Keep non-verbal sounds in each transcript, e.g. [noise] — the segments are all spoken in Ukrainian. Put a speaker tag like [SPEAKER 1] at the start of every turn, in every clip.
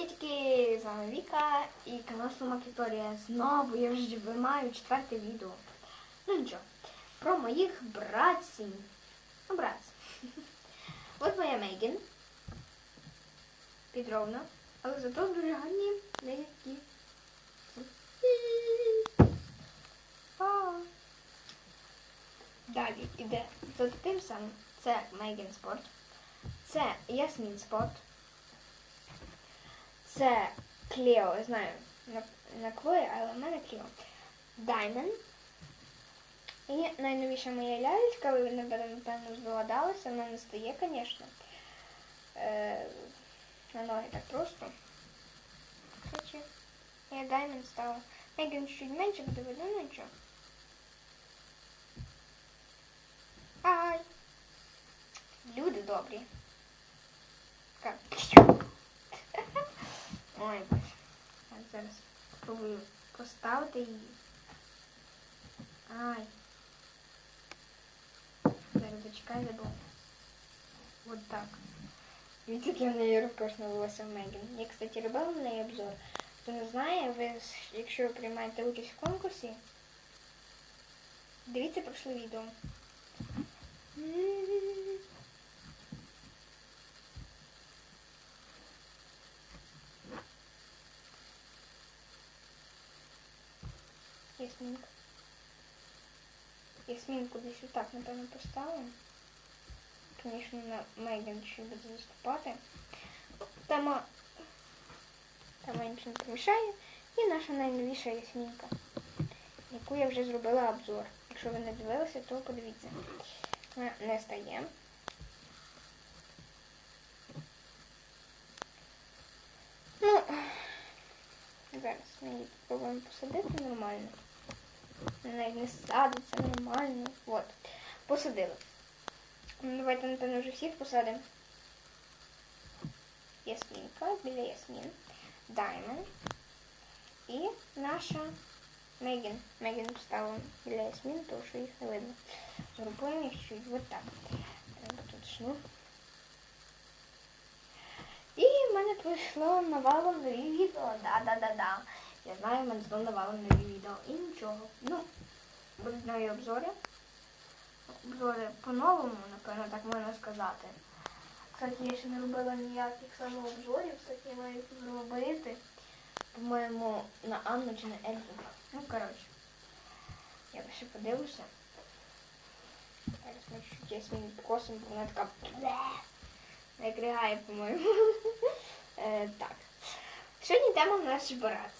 [SPEAKER 1] Приветики! З вами Віка і канал Сломак Вікторія. Знову я вже вимаю четверте відео. Ну нічого. Про моїх братців. Ну, братців. [laughs] От моя Мейген. Підробна. Але зато дуже гарні деякі. Далі іде за тим самим. Це Мейген Спорт. Це Ясмін Спорт. Це Клео, знаю, на, на Клої, але в мене Клео. Даймон. І найновіша моя лялечка, ви напевно, здогадалися, вона не стає, звісно. Е, на ноги так просто. Кстати, я Даймон стала. Меган чуть менше буде видно, ну нічого. Ай! Люди добрі. Так. Ой, боже. Я зараз спробую поставити її. Ай. Зараз зачекай, забув. Вот так. Дивіться, як я в неї розкошно волосся в Меган. Я, кстати, робила на неї обзор. Хто не знає, ви, якщо ви приймаєте участь в конкурсі, дивіться прошле відео. Ясмінка. Ясмінку десь отак, напевно, поставимо. Звісно, на Мейган ще буде заступати. Тема, тема нічого не помішає. І наша найновіша Ясмінка, яку я вже зробила обзор. Якщо ви не дивилися, то подивіться. Вона не стає. Ну, зараз ми її спробуємо посадити нормально. Вона навіть не садиться нормально. От. Посадили. Ну, давайте, напевно, вже всіх посадимо. Ясмінка, біля Ясмін. Даймонд. І наша Меган. Меган поставила біля Ясмін, тому що їх не видно. Зробимо їх чуть вот так. Треба тут шнур. І в мене пройшло навалом нові відео. Да-да-да-да. Я знаю, в мене знову навалом нові відео. І нічого. Ну, будуть нові обзори. Обзори по-новому, напевно, так можна сказати. Кстати, я ще не робила ніяких самообзорів, кстати, я маю зробити. По-моєму, на Анну чи на Ельфу. Ну, коротше. Я ще подивлюся. Зараз ми чуть ясмін косимо, бо вона така. Не кригає, по-моєму. [laughs] Е, так. Сьогодні тема наш брат.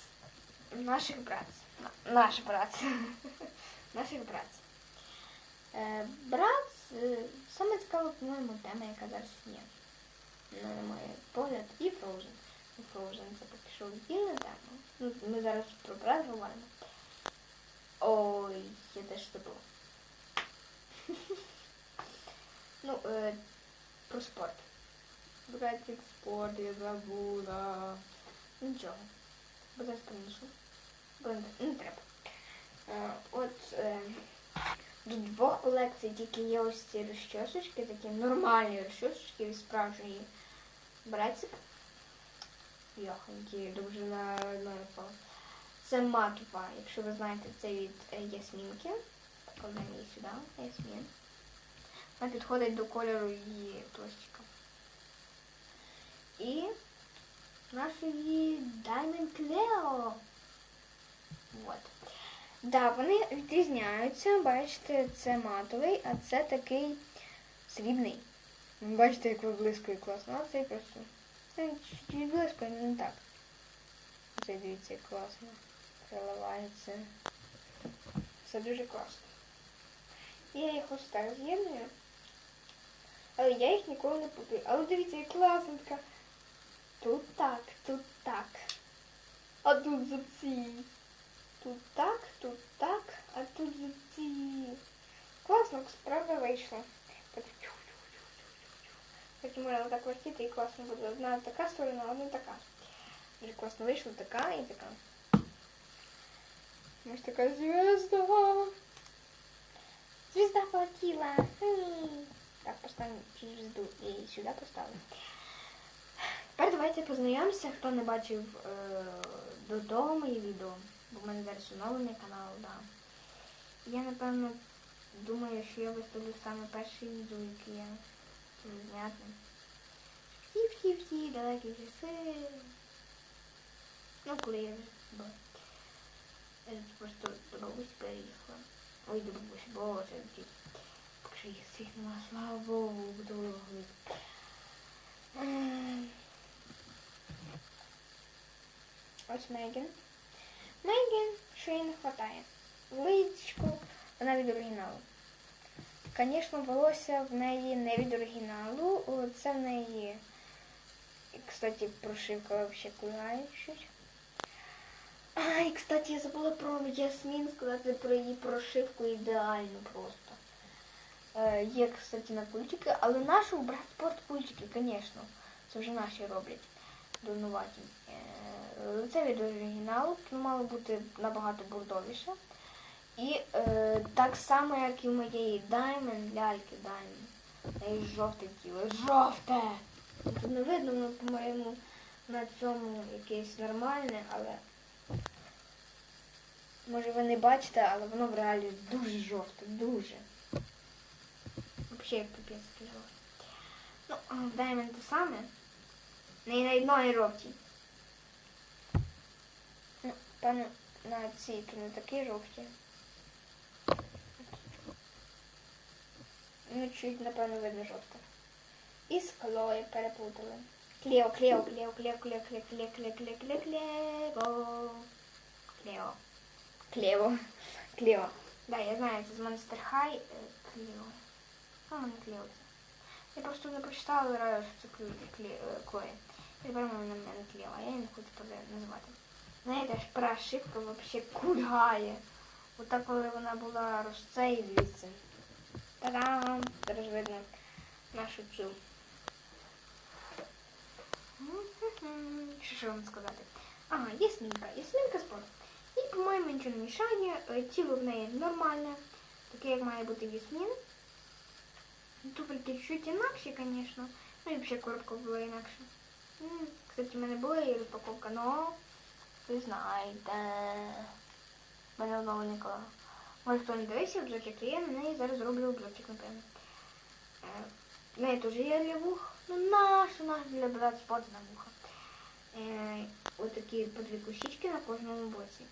[SPEAKER 1] Наших брат. Наш брат. [laughs] Наших брат. Е, брат, е, саме цікава, по-моєму, тема, яка зараз є. На мій погляд, і Frozen. Frozen це що віддільна тема. Ну, ми зараз про брат говоримо. Ой, я теж забула. [laughs] ну, е, про спорт. Братик спорт, я забула. Нічого. Бо зараз принесу. Не, треба. Е, от е, до двох колекцій тільки є ось ці розчосочки, такі нормальні розчосочки від справжньої братик. Йоханьки, довжина одної пол. Це матова, якщо ви знаєте, це від е, Ясмінки. Покладемо її сюди, Ясмін. Вона підходить до кольору її пластика. І нашої Diamond Cleo. Вот. Да, вони відрізняються. Бачите, це матовий, а це такий срібний. Бачите, як виблискує класно. А цей просто. Це чуть відблискує, але не так. Це дивіться, як класно. Переливається. Все дуже класно. Я їх ось так з'єдную. Але я їх ніколи не путаю. Але дивіться, як класно така. Тут так, тут так. А тут зубці. Тут так, тут так, а тут зубці. Класно, справа вийшло. Так. Потім можна так вертіти і класно буде. Одна така сторона, одна така. Дуже класно вийшло, така і така. Ось така звезда. Звезда полетіла. М. Так, поставимо цю звезду і сюди поставимо. Тепер давайте познайомимося, хто не бачив е, до того відео. Бо в мене зараз оновлений канал, да. Я напевно думаю, що я виставлю саме перше відео, яке я зняти. Вті-вті-вті, далекі часи. Ну, коли я була. Я просто до бабусі переїхала. Ой, до бабусі, боже, ті. Поки що їх всіх нема, слава Богу, буду виглядати. Ось Мегін. Мегін, що не вистачає. Личку, вона від оригіналу. Звісно, волосся в неї не від оригіналу. Це в неї, кстати, прошивка взагалі кульгає чуть. А, і, кстати, я забула про Ясмін сказати про її прошивку ідеальну просто. Е, є, кстати, на культики, але нашу брат спорт культики, звісно. Це вже наші роблять. Дурнуваті. Це від оригіналу, воно мало бути набагато бурдовіше. І е, так само, як і у моєї Diamond, ляльки Diamond. Неї жовте тіло. Жовте! Тут не видно, воно, по-моєму, на цьому якесь нормальне, але може ви не бачите, але воно в реалі дуже жовте, дуже. Взагалі як пипець таке жовте. Ну, Diamond те саме. Не на одної жовті. Ну, певно, на цій то не такі жовті. Ну, чуть, напевно, видно жовте. І скло я перепутали. Клео, клео, клео, клео, клео, клео, клео, клео, клео, клео, клео. Клео. Клео. Клео. Да, я знаю, це з Monster High. е, Клео. А, мене клео. Я просто не прочитала раз, що це кле- тепер воно на мене клео, а я не хочу так називати. Знаєте, аж прошивка вообще кульгає. Отак, коли вона була розцеюється. Та-дам! Зараз видно нашу цю. Що ж вам сказати? Ага, ясненька. Ясненька спорт. І, по-моєму, нічого не мішає. Тіло в неї нормальне, таке, як має бути ясмін. Туфельки чуть інакші, звісно. Ну і взагалі коробка була інакша. Кстати, в мене була і розпаковка, но ви знаєте. В мене оновлення кола. Може хто не дивився обзорчик, то я на неї зараз зроблю обзорчик, напевно. Е, В неї теж є для вух. Ну наша, наша для брат спот на вуха. Е, Ось такі по дві косички на кожному боці.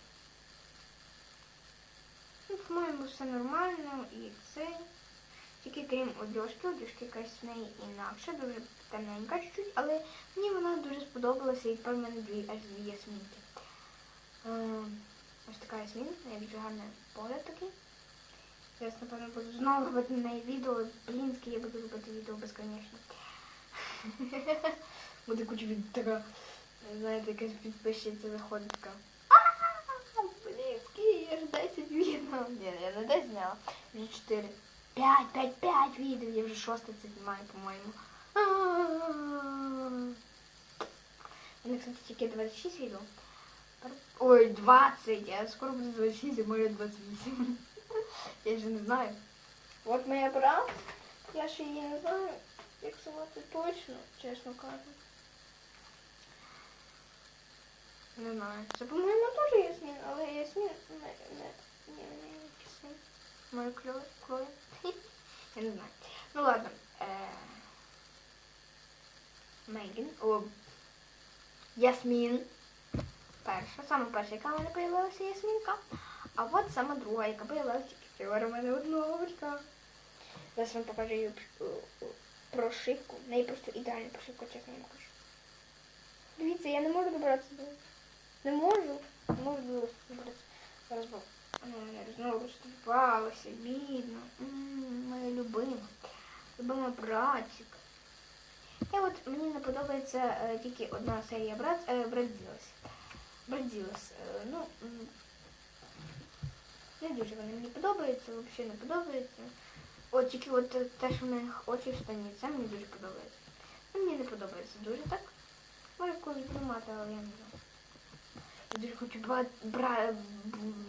[SPEAKER 1] Ну, по-моєму, все нормально і це. Тільки крім одежки, одежки якась в неї інакша, дуже темненька чуть-чуть, але мені вона дуже сподобалася і тепер дві аж дві ясмінки. Е, Ось така ясмін, як дуже гарний погляд такий. Зараз, напевно, буду знову робити на неї відео. Блінське, я буду робити відео безконечно. [laughs] Буде куча від така, знаєте, якась підписчиця заходить така. «А, Блінський, я ж 10 відео. Ні, я не 10 зняла, вже 4. 5, 5, 5 відео, я вже 6 це знімаю, по-моєму. У мене, кстати, тільки 26 відео. Ой, 20, я скоро буду 26, а може 28. [laughs] Я же не знаю. От моя брат. Я ще її не знаю, як звати точно, чесно кажу. Не знаю. Це, по-моєму, теж Ясмін, але Ясмін не, не, не, не. Моя кльова, кльова. [laughs] Я не знаю. Ну ладно. Е... Мегін. О, Ясмін. Перша, саме перша, яка в мене появилася Ясмінка. А от саме друга, яка появилася тільки вчора у мене одного одновочка. Зараз вам покажу її е, е, прошивку. В неї просто ідеальна прошивка, чесно вам кажу. Дивіться, я не можу добратися до. Не можу. Не можу добратися. Зараз бо вона в знову розтупалася, бідно. Моя любима. Любима братчик. І от мені не подобається е, тільки одна серія брат, е, Брадзілес. Брадзілес. Е, ну, не дуже вони мені подобаються, взагалі не подобається. От тільки от е, те, що в них очі в штані, це мені дуже подобається. Ну, мені не подобається дуже так. Може буду мати, але я не знаю. Дуже хочу бра, бра,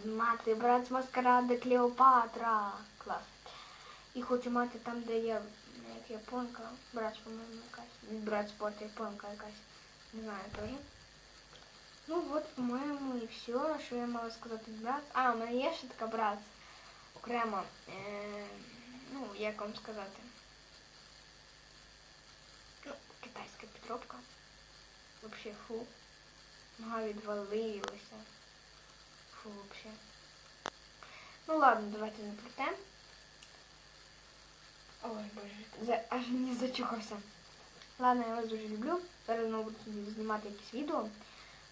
[SPEAKER 1] мати брат з маскаради Клеопатра. Клас. І хочу мати там, де є як японка, брат, по-моєму, якась. Брат спорту японка якась. Не знаю тоже. Ну вот, по-моєму, і все, що я мала сказати брат. А, у мене є ще така брат. Окремо. Е, ну, як вам сказати. Ну, китайська підробка. Вообще фу. Нога відвалилася. Фу, вообще. Ну ладно, давайте не. Ой, боже, за, аж не зачухався. Ладно, я вас дуже люблю. Зараз знову буду знімати якісь відео.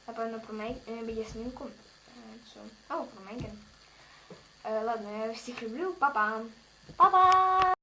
[SPEAKER 1] Напевно, про е, Ясмінку. Е, Цю. Або про Мейген. Е, Ладно, я всіх люблю. Па-па. Па-па!